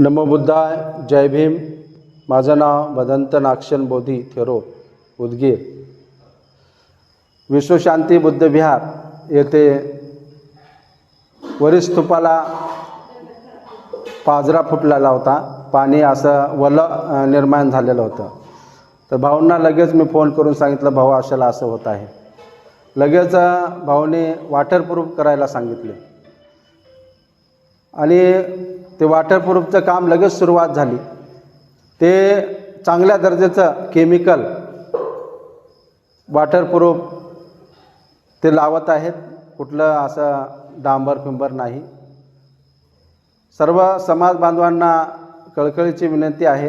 नमो बुद्धाय जय भीम. माझं नाव भदंत नाक्षण बोधी थेरो उदगीर. विश्वशांती बुद्धविहार येथे वरिस्तुपाला पाजरा फुटलेला होता. पाणी असं वलं निर्माण झालेलं होतं. तर भाऊंना लगेच मी फोन करून सांगितलं भाऊ अशाला असं होत आहे. लगेच भाऊने वॉटरप्रूफ करायला सांगितले. आणि ते वॉटरप्रूफचं काम लगेच सुरुवात झाली. ते चांगल्या दर्जाचं केमिकल वॉटरप्रूफ ते लावत आहेत. कुठलं असं डांबर फिंबर नाही. सर्व समाज बांधवांना कळकळीची विनंती आहे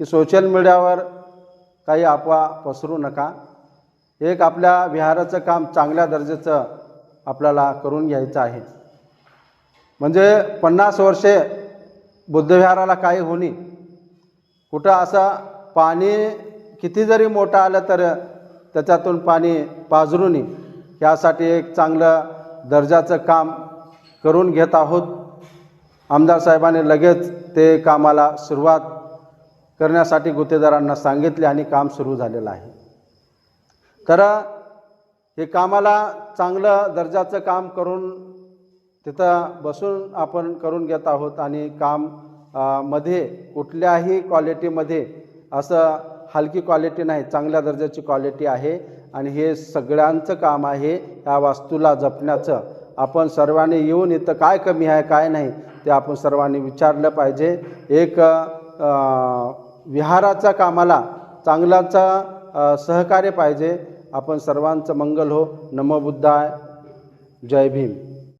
की सोशल मीडियावर काही अफवा पसरू नका. एक आपल्या विहाराचं काम चांगल्या दर्जाचं आपल्याला करून घ्यायचं आहे. म्हणजे पन्नास वर्षे बुद्धविहाराला काही होणी. कुठं असं पाणी किती जरी मोठं आलं तर त्याच्यातून पाणी पाझरून यासाठी एक चांगलं दर्जाचं काम करून घेत आहोत. आमदार साहेबांनी लगेच ते कामाला सुरुवात करण्यासाठी गुत्तेदारांना सांगितले आणि काम सुरू झालेलं आहे. तर हे कामाला चांगलं दर्जाचं काम करून तिथं बसून आपण करून घेत आहोत आणि काममध्ये कुठल्याही क्वालिटीमध्ये असं हलकी क्वालिटी नाही चांगल्या दर्जाची क्वालिटी आहे आणि हे सगळ्यांचं काम आहे या वास्तूला जपण्याचं. आपण सर्वांनी येऊन इथं काय कमी आहे काय नाही ते आपण सर्वांनी विचारलं पाहिजे. एक विहाराच्या कामाला चांगलाचा सहकार्य पाहिजे. आपण सर्वांचं मंगल हो. नमो बुद्धाय. जय भीम.